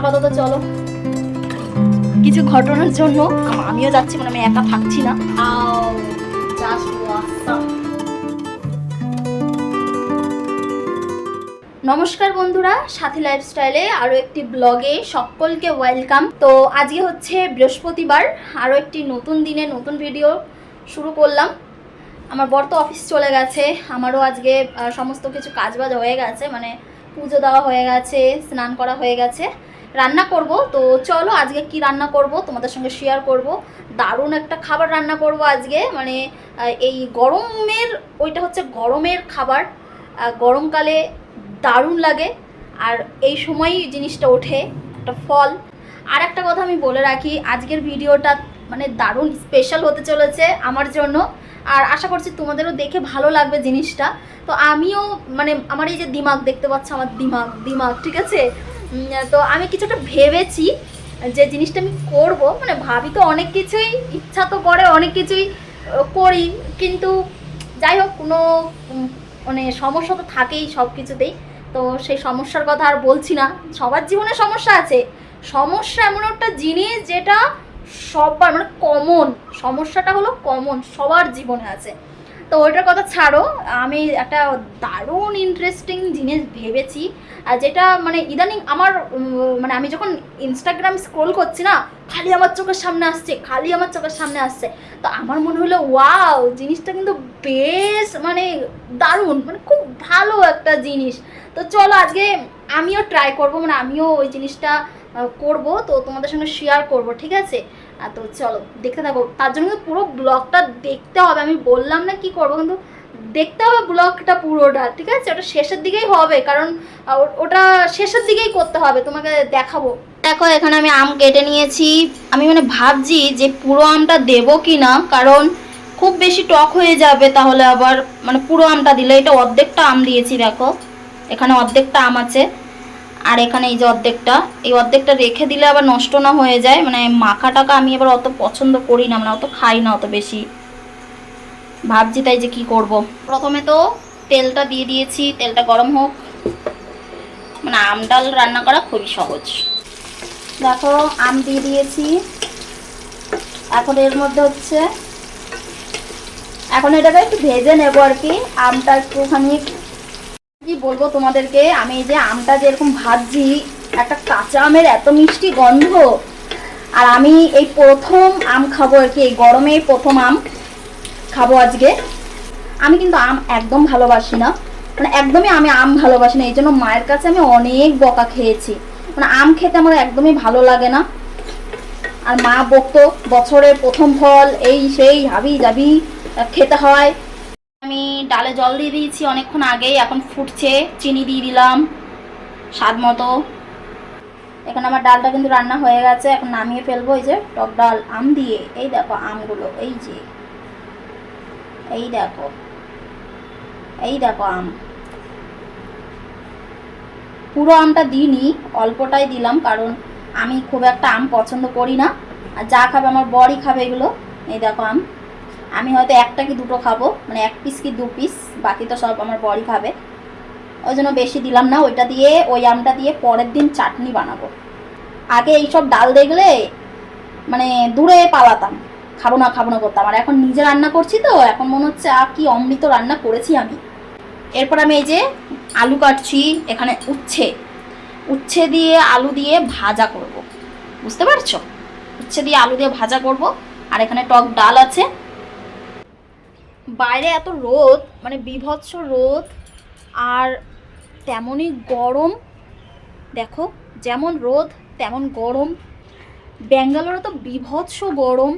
আপাতত চলো। কিছু ঘটনার জন্য আমিও যাচ্ছি মানে আমি একা থাকছি না. নমস্কার বন্ধুরা সাথী লাইফস্টাইলে আরও একটি ব্লগে সকলকে ওয়েলকাম তো আজকে হচ্ছে বৃহস্পতিবার আরও একটি নতুন দিনে নতুন ভিডিও শুরু করলাম। আমার বর তো অফিস চলে গেছে আমারও আজকে সমস্ত কিছু কাজবাজ হয়ে গেছে মানে পুজো দেওয়া হয়ে গেছে স্নান করা হয়ে গেছে। রান্না করব। তো চলো আজকে কি রান্না করব, তোমাদের সঙ্গে শেয়ার করব। দারুণ একটা খাবার রান্না করব আজকে। মানে এই গরমের, ওইটা হচ্ছে গরমের খাবার। গরমকালে দারুণ লাগে। আর এই সময়ই জিনিসটা ওঠে, একটা ফল। আর একটা কথা আমি বলে রাখি, আজকের ভিডিওটা মানে দারুণ স্পেশাল হতে চলেছে আমার জন্য। আর আশা করছি তোমাদেরও দেখে ভালো লাগবে জিনিসটা। তো আমিও মানে আমার এই যে দিমাগ, দেখতে পাচ্ছ আমার দিমাগ দিমাগ, ঠিক আছে? তো আমি কিছুটা ভেবেছি যে জিনিসটা আমি করব। মানে ভাবি তো অনেক কিছুই, ইচ্ছা তো করে অনেক কিছুই করি। কিন্তু যাই হোক, কোনো মানে সমস্যা তো থাকেই সব কিছুতেই। তো সেই সমস্যার কথা আর বলছি না। সবার জীবনে সমস্যা আছে। সমস্যা এমন একটা জিনিস যেটা সবার মানে কমন সমস্যাটা হলো কমন সবার জীবনে আছে। তো ওইটার কথা ছাড়ো, আমি একটা দারুণ ইন্টারেস্টিং জিনিস ভেবেছি আর যেটা মানে ইদানিং আমার মানে আমি যখন ইনস্টাগ্রাম স্ক্রোল করছি না, খালি আমার চোখের সামনে আসছে, খালি আমার চোখের সামনে আসছে, তো আমার মনে হলো, ওয়াও, জিনিসটা কিন্তু বেশ মানে দারুণ মানে খুব ভালো একটা জিনিস। তো চলো আজকে আমিও ট্রাই করব মানে আমিও ওই জিনিসটা করব, তো তোমাদের সঙ্গে শেয়ার করব, ঠিক আছে? আহ, তো চলো দেখতে থাকো। তার জন্য পুরো ব্লগটা দেখতে হবে। আমি বললাম না কি করব কিন্তু দেখতে হবে ব্লগটা পুরোটা ঠিক আছে? ওটা শেষের দিকেই হবে কারণ ওটা শেষের দিকেই করতে হবে তোমাকে দেখাবো। দেখো এখানে আমি আম কেটে নিয়েছি। আমি মানে ভাবছি যে পুরো আমটা দেবো কি না কারণ খুব বেশি টক হয়ে যাবে তাহলে আবার মানে পুরো আমটা দিলে এটা অর্ধেকটা আম দিয়েছি দেখো। এখানে অর্ধেকটা আম আছে। আর এখানে এই যে অর্ধেকটা, এই অর্ধেকটা রেখে দিলে আবার নষ্ট না হয়ে যায় মানে মাখা টাকা আমি আবার অত পছন্দ করি না মানে অত খাই না অত বেশি। ভাবছি তাই যে কি করব। প্রথমে তো তেলটা দিয়ে দিয়েছি, তেলটা গরম হোক। মানে আম ডাল রান্না করা খুবই সহজ। দেখো, আম দিয়ে দিয়েছি। এখন এর মধ্যে হচ্ছে, এখন এটাকে একটু ভেজে নেব আর কি। আমটা একটুখানি কি বলব তোমাদেরকে? আমি এই যে আমটা যেরকম ভাজছি, একটা কাঁচা আমের এত মিষ্টি গন্ধ। আর আমি এই প্রথম আম খাব আর কি, এই গরমে প্রথম আম খাব আজকে। আমি কিন্তু আম একদম ভালোবাসি না। মানে একদমই আমি আম ভালোবাসি না, এই জন্য মায়ের কাছে আমি অনেক বকা খেয়েছি। মানে আম খেতে আমার একদমই ভালো লাগে না। আর মা বকতো বছরের প্রথম ফল, এই সেই, হাবি যাবি খেতে হয়। ডালে জল দিয়ে দিয়েছি, অনেকক্ষণ আগেই, এখন ফুটছে, চিনি দিয়ে দিলাম, স্বাদ মতো। এখানে আমার ডালটা কিন্তু রান্না হয়ে গেছে, এখন নামিয়ে ফেলব, এই যে টক ডাল, আম দিয়ে। এই দেখো আমগুলো, এই যে, এই দেখো এই দেখো আম। পুরো আমটা দিইনি, অল্পটাই দিলাম, কারণ আমি খুব একটা আম পছন্দ করি না। আর যা খাবে আমার বরই খাবে এগুলো, এই দেখো আম। আমি হয়তো একটা কি দুটো খাব মানে এক পিস কি দু পিস বাকি তো সব আমার বড়ি খাবে। ওই জন্য বেশি দিলাম না, ওইটা দিয়ে, ওই আমটা দিয়ে পরের দিন চাটনি বানাবো। আগে এইসব ডাল দেখলে মানে দূরে পালাতাম, খাব না খাব না করতাম। আর এখন নিজে রান্না করছি তো, এখন মনে হচ্ছে, আর কি অমৃত রান্না করেছি আমি। এরপর আমি এই যে আলু কাটছি, এখানে উচ্ছে। উচ্ছে দিয়ে আলু দিয়ে ভাজা করব। বুঝতে পারছ? উচ্ছে দিয়ে আলু দিয়ে ভাজা করব। আর এখানে টক ডাল আছে। বাইরে এত রোদ মানে বিভৎস রোদ, আর তেমনই গরম। দেখো, যেমন রোদ, তেমন গরম। ব্যাঙ্গালোরে তো বিভৎস গরম।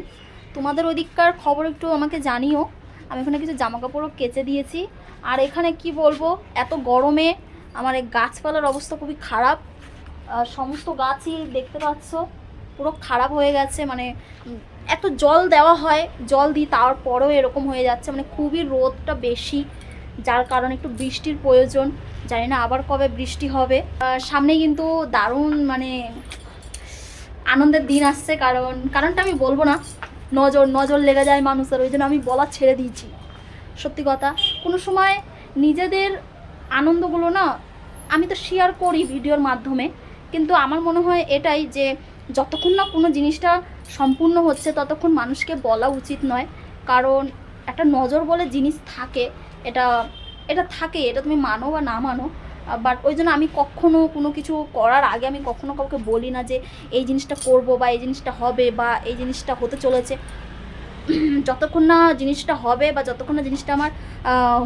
তোমাদের ওদিককার খবর একটু আমাকে জানিও। আমি এখানে কিছু জামা কাপড়ও কেচে দিয়েছি। আর এখানে কি বলব, এত গরমে আমার এই গাছপালার অবস্থা খুবই খারাপ। সমস্ত গাছই দেখতে পাচ্ছ, পুরো খারাপ হয়ে গেছে। মানে এত জল দেওয়া হয়, জল দিই, তারপরেও এরকম হয়ে যাচ্ছে। মানে খুবই রোদটা বেশি, যার কারণে একটু বৃষ্টির প্রয়োজন। জানি না আবার কবে বৃষ্টি হবে। সামনে কিন্তু দারুণ মানে আনন্দের দিন আসছে। কারণ, কারণটা আমি বলব না। নজর নজর লেগে যায় মানুষের, ওই জন্য আমি বলা ছেড়ে দিয়েছি। সত্যি কথা, কোনো সময় নিজেদের আনন্দগুলো না, আমি তো শেয়ার করি ভিডিওর মাধ্যমে। কিন্তু আমার মনে হয় এটাই যে, যতক্ষণ না কোনো জিনিসটা সম্পূর্ণ হচ্ছে ততক্ষণ মানুষকে বলা উচিত নয়। কারণ একটা নজর বলে জিনিস থাকে, এটা এটা থাকে, এটা তুমি মানো বা না মানো। বাট ওই জন্য আমি কখনো কোনো কিছু করার আগে আমি কখনো কাউকে বলি না যে, এই জিনিসটা করব বা এই জিনিসটা হবে বা এই জিনিসটা হতে চলেছে। যতক্ষণ না জিনিসটা হবে বা যতক্ষণ না জিনিসটা আমার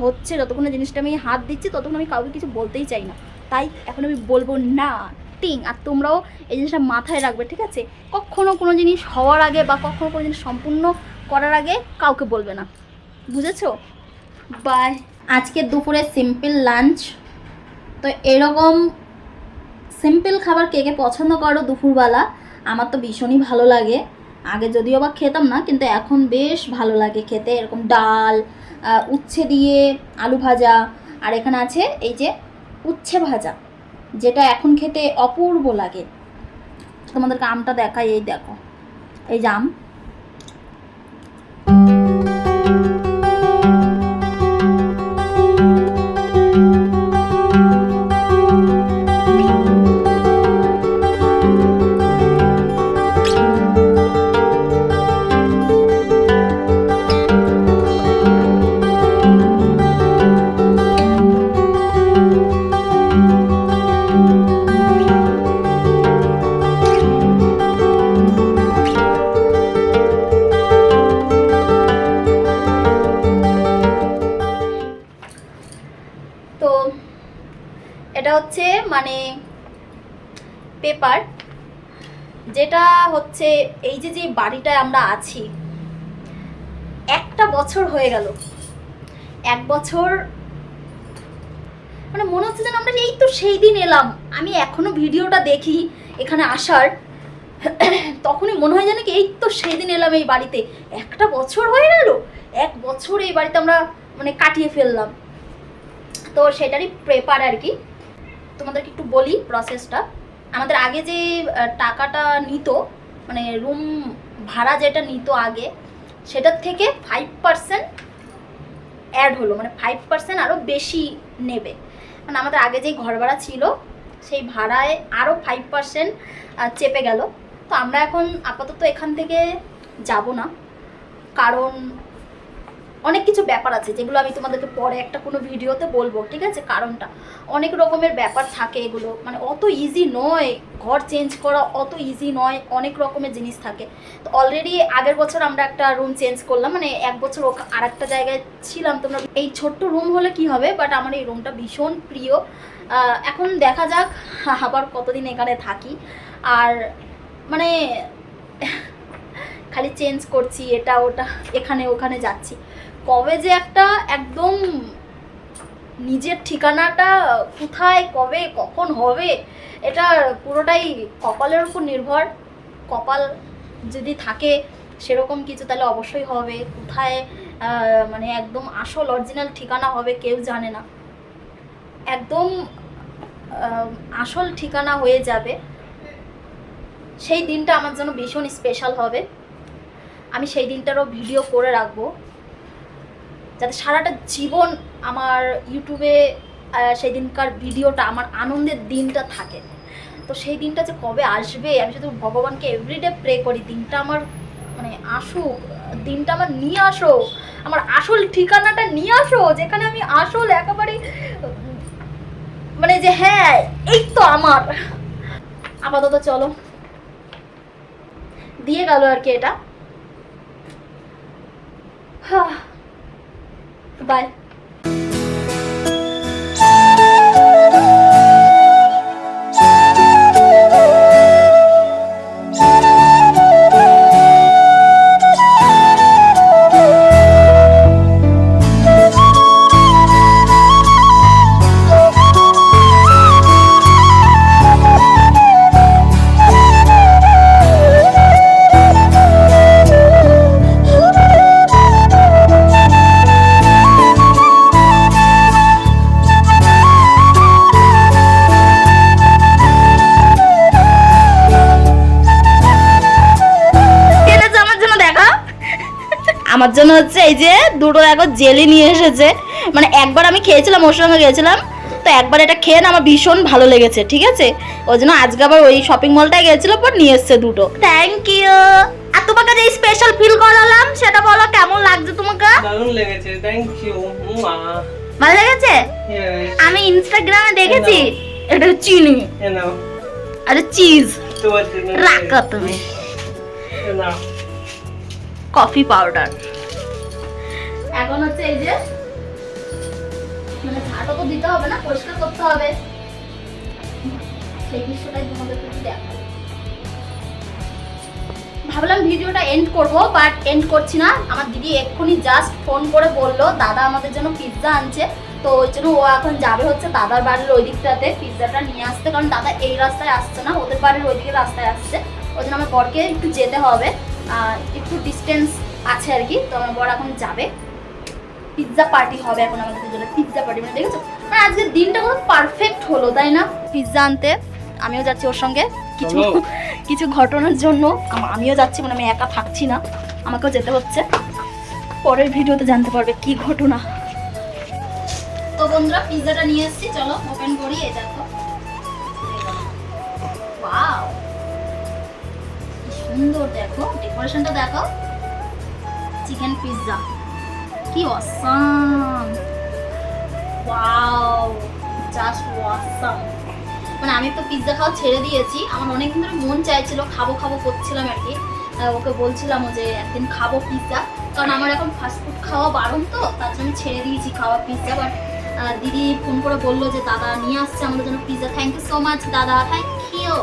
হচ্ছে, যতক্ষণ না জিনিসটা আমি হাত দিচ্ছি, ততক্ষণ আমি কাউকে কিছু বলতেই চাই না। তাই এখন আমি বলব না। টিং আর তোমরাও এই জিনিসটা মাথায় রাখবে, ঠিক আছে? কখনো কোনো জিনিস হওয়ার আগে বা কখনো কোনো জিনিস সম্পূর্ণ করার আগে কাউকে বলবে না। বুঝেছ? বাই। আজকে দুপুরে সিম্পল লাঞ্চ তো এরকম সিম্পল খাবার কে কে পছন্দ করো দুপুরবেলা, আমার তো ভীষণই ভালো লাগে। আগে যদিও বা খেতাম না, কিন্তু এখন বেশ ভালো লাগে খেতে। এরকম ডাল উচ্ছে দিয়ে আলু ভাজা, আর এখানে আছে এই যে উচ্ছে ভাজা। যেটা এখন খেতে অপূর্ব লাগে। তোমাদেরকে আমটা দেখাই এই দেখো। এই যে আম। এটা হচ্ছে মানে পেপার, যেটা হচ্ছে এই যে যে বাড়িটায় আমরা আছি, একটা বছর হয়ে গেল। এক বছর মানে মনে হচ্ছে যেন আমরা এই তো সেই দিন এলাম। আমি এখনও ভিডিওটা দেখি এখানে আসার, তখনই মনে হয় যেন কি এই তো সেই দিন এলাম এই বাড়িতে। একটা বছর হয়ে গেল, এক বছর এই বাড়িতে আমরা মানে কাটিয়ে ফেললাম। তো সেটারই প্রেপার আর কি। তোমাদেরকে একটু বলি প্রসেসটা আমাদের আগে যে টাকাটা নিত মানে রুম ভাড়া যেটা নিত আগে, সেটার থেকে ফাইভ পার্সেন্ট অ্যাড হলো মানে ফাইভ পার্সেন্ট আরও বেশি নেবে। মানে আমাদের আগে যেই ঘর ভাড়া ছিল, সেই ভাড়ায় আরও ফাইভ পার্সেন্ট চেপে গেল। তো আমরা এখন আপাতত এখান থেকে যাব না। কারণ অনেক কিছু ব্যাপার আছে যেগুলো আমি তোমাদেরকে পরে একটা কোনো ভিডিওতে বলব, ঠিক আছে? কারণটা, অনেক রকমের ব্যাপার থাকে এগুলো। মানে অত ইজি নয়, ঘর চেঞ্জ করা অত ইজি নয়, অনেক রকমের জিনিস থাকে। তো অলরেডি আগের বছর আমরা একটা রুম চেঞ্জ করলাম মানে এক বছর ও আর একটা জায়গায় ছিলাম। তোমরা এই ছোট্ট রুম হলে কি হবে? বাট আমার এই রুমটা ভীষণ প্রিয়। এখন দেখা যাক, আবার কতদিন এখানে থাকি। আর মানে খালি চেঞ্জ করছি, এটা ওটা, এখানে ওখানে যাচ্ছি। কবে যে একটা একদম নিজের ঠিকানাটা কোথায়, কবে, কখন হবে, এটা পুরোটাই কপালের উপর নির্ভর। কপাল যদি থাকে সেরকম কিছু, তাহলে অবশ্যই হবে। কোথায় মানে একদম আসল অরিজিনাল ঠিকানা হবে কেউ জানে না। একদম আসল ঠিকানা হয়ে যাবে। সেই দিনটা আমার জন্য ভীষণ স্পেশাল হবে। আমি সেই দিনটারও ভিডিও করে রাখব। যাতে সারাটা জীবন আমার ইউটিউবে সেই দিনকার ভিডিওটা, আমার আনন্দের দিনটা থাকে। তো সেই দিনটা যে কবে আসবে, আমি শুধু ভগবানকে এভরিডে প্রে করি, দিনটা আমার মানে আসুক, দিনটা আমার নিয়ে আসো, আমার আসল ঠিকানাটা নিয়ে আসো, যেখানে আমি আসল একেবারে মানে যে হ্যাঁ এই তো আমার। আপাতত চলো। দিয়ে গেল আর কি এটা। Bye Goodbye. আমার জন্য হচ্ছে এই যে দুটো দেখো জেলি নিয়ে এসেছে। মানে একবার আমি খেয়েছিলাম ওর সঙ্গে গেছিলাম। তো একবার এটা খেয়ে না আমার ভীষণ ভালো লেগেছে ঠিক আছে? ওই জন্য আজকে আবার ওই শপিং মলটায় গেছিল পর নিয়ে এসছে দুটো। থ্যাংক ইউ আর তোমাকে যে স্পেশাল ফিল করালাম সেটা বলো কেমন লাগছে তোমাকে? দারুণ লেগেছে থ্যাংক ইউ ভালো লেগেছে? আমি ইনস্টাগ্রামে দেখেছি এটা চিনি। আরে চিজ রাখো তুমি। Coffee powder. এখন হচ্ছে এই যে মানে ঝাঁটো তো দিতে হবে না, পরিষ্কার করতে হবে। সেই দৃশ্যটাই তোমাদের একটু দেখাবো। ভাবলাম ভিডিওটা এন্ড করব বাট এন্ড করছি না। আমার দিদি এক্ষুনি জাস্ট ফোন করে বলল, দাদা আমাদের জন্য পিৎজা আনছে। তো ওই জন্য ও এখন যাবে হচ্ছে দাদার বাড়ির ওই দিকটাতে পিৎজাটা নিয়ে আসতে, কারণ দাদা এই রাস্তায় আসছে না, ওদের বাড়ির ওইদিকে রাস্তায় আসছে। ওই জন্য আমার বরকে একটু যেতে হবে। একটু ডিস্টেন্স আছে আর কি। তো আমার বর এখন যাবে। পিৎজা পার্টি হবে এখন আমাদের দুজনে পিৎজা পার্টি মানে দেখেছ? মানে আজকের দিনটা খুব পারফেক্ট হলো তাই না? পিৎজা আনতে আমিও যাচ্ছি ওর সঙ্গে। কিছু কিছু ঘটনার জন্য আমিও যাচ্ছি মানে আমি একা থাকছি না। আমাকেও যেতে হচ্ছে। পরের ভিডিওতে জানতে পারবে কি ঘটনা। তো বন্ধুরা পিৎজাটা নিয়ে এসেছি। চলো ওপেন করি এই দেখো। কি সুন্দর দেখো ডেকোরেশনটা দেখো চিকেন পিৎজা কি অসাম ওয়াও জাস্ট অসাম মানে আমি তো পিৎজা খাওয়া ছেড়ে দিয়েছি। আমার অনেকদিন ধরে মন চাইছিল, খাব খাব করছিলাম আর কি। ওকে বলছিলাম যে একদিন খাব পিৎজা কারণ আমার এখন ফাস্টফুড খাওয়া বারণ তো, তার জন্য ছেড়ে দিয়েছি খাওয়া পিৎজা বাট দিদি ফোন করে বলল যে, দাদা নিয়ে আসছে আমাদের জন্য pizza thank you so much দাদা। থ্যাংক ইউ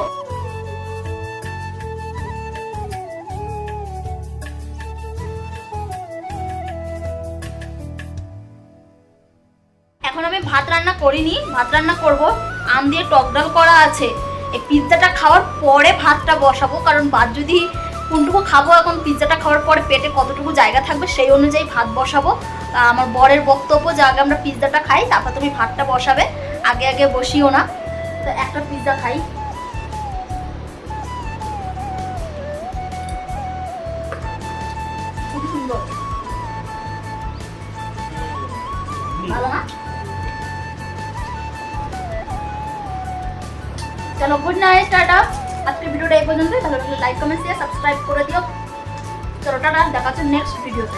আমি ভাত রান্না করিনি, ভাত রান্না করব। আম দিয়ে টক ডাল করা আছে। এই পিৎজাটা খাওয়ার পরে ভাতটা বসাবো, কারণ ভাত যদি কোনটুকু খাব এখন, পিৎজাটা খাওয়ার পরে পেটে কতটুকু জায়গা থাকবে সেই অনুযায়ী ভাত বসাবো। আমার বরের বক্তব্য যে আগে আমরা পিৎজাটা খাই, তারপর তুমি ভাতটা বসাবে, আগে আগে বসিও না। তো একটা পিৎজা খাই। খুব সুন্দর। ভালো না? চলো গুড নাইট টাটা আজকের ভিডিওটা এই পর্যন্ত ভালো লাগলে লাইক কমেন্ট শেয়ার সাবস্ক্রাইব করে দিও। চলো টাটা দেখা হচ্ছে নেক্সট ভিডিওতে